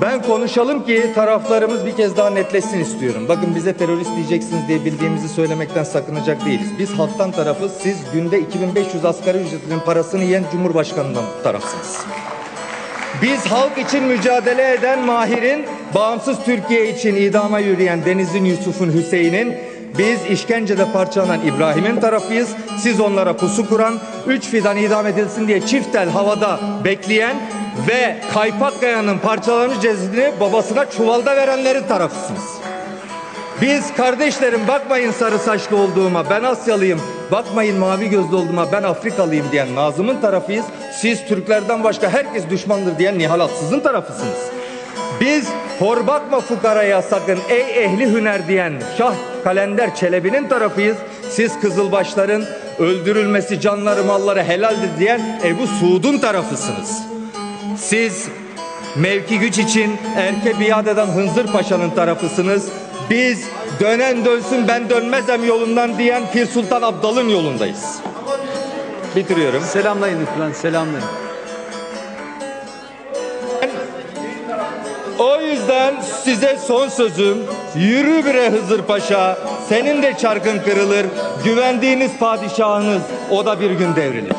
Ben konuşalım ki taraflarımız bir kez daha netleşsin istiyorum. Bakın bize terörist diyeceksiniz diye bildiğimizi söylemekten sakınacak değiliz. Biz halktan tarafız, siz günde 2500 asgari ücretinin parasını yiyen Cumhurbaşkanı'ndan tarafsınız. Biz halk için mücadele eden Mahir'in, bağımsız Türkiye için idama yürüyen Deniz'in, Yusuf'un, Hüseyin'in, biz işkencede parçalanan İbrahim'in tarafıyız. Siz onlara pusu kuran, üç fidan idam edilsin diye çiftel havada bekleyen ve Kaypak Kaya'nın parçalanmış cesedini babasına çuvalda verenlerin tarafısınız. Biz kardeşlerim bakmayın sarı saçlı olduğuma ben Asyalıyım. Bakmayın mavi gözlü olduğuma ben Afrikalıyım diyen Nazım'ın tarafıyız. Siz Türklerden başka herkes düşmandır diyen Nihal Atsız'ın tarafısınız. Biz hor bakma fukaraya sakın ey ehli hüner diyen Şah Kalender Çelebi'nin tarafıyız. Siz Kızılbaşların öldürülmesi canları malları helaldir diyen Ebu Suud'un tarafısınız. Siz mevki güç için erke biat eden Hınzır Paşa'nın tarafısınız. Biz dönen dönsün ben dönmezem yolundan diyen Pir Sultan Abdal'ın yolundayız. Bitiriyorum. Selamlayın lütfen, selamlayın. O yüzden size son sözüm yürü bre Hızır Paşa senin de çarkın kırılır güvendiğiniz padişahınız o da bir gün devrilir.